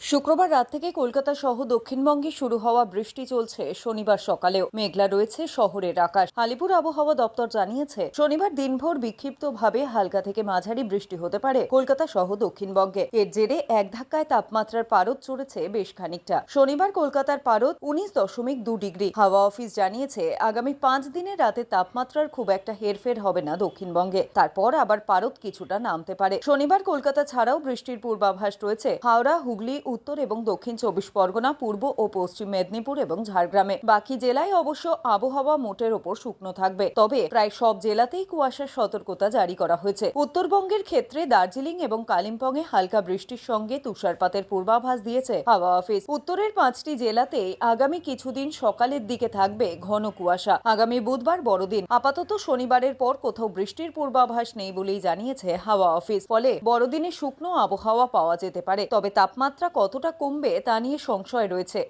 শুক্রবার রাত থেকে কলকাতা সহ দক্ষিণবঙ্গে শুরু হওয়া বৃষ্টি চলছে। শনিবার সকালেও মেঘলা রয়েছে শহরের আকাশ। আলিপুর আবহাওয়া দপ্তর জানিয়েছে, শনিবার দিনভর বিক্ষিপ্তভাবে হালকা থেকে মাঝারি বৃষ্টি হতে পারে কলকাতা সহ দক্ষিণবঙ্গে। এর জেরে এক ধাক্কায় তাপমাত্রার পারদ চড়েছে বেশ খানিকটা। শনিবার কলকাতার পারদ উনিশ দশমিক দু ডিগ্রি। হাওয়া অফিস জানিয়েছে, আগামী পাঁচ দিনের রাতে তাপমাত্রার খুব একটা হেরফের হবে না দক্ষিণবঙ্গে। তারপর আবার পারদ কিছুটা নামতে পারে। শনিবার কলকাতা ছাড়াও বৃষ্টির পূর্বাভাস রয়েছে। হাওড়া, হুগলি উত্তর এবং দক্ষিণ চব্বিশ পরগনা, পূর্ব ও পশ্চিম মেদিনীপুর এবং ঝাড়গ্রামে। বাকি জেলায় অবশ্য আবহাওয়া মোটের ওপর শুকনো থাকবে। তবে প্রায় সব জেলাতেই কুয়াশার সতর্কতা জারি করা হয়েছে। উত্তরবঙ্গের ক্ষেত্রে দার্জিলিং এবং কালিম্পংয়ে হালকা বৃষ্টির সঙ্গে তুষারপাতের পূর্বাভাস দিয়েছে হাওয়া অফিস। উত্তরের পাঁচটি জেলাতে আগামী কিছুদিন সকালের দিকে থাকবে ঘন কুয়াশা। আগামী বুধবার বড়দিন। আপাতত শনিবারের পর কোথাও বৃষ্টির পূর্বাভাস নেই বলেই জানিয়েছে হাওয়া অফিস। ফলে বড়দিনে শুকনো আবহাওয়া পাওয়া যেতে পারে। তবে তাপমাত্রা কতটা কমবে তা নিয়ে সংশয় রয়েছে।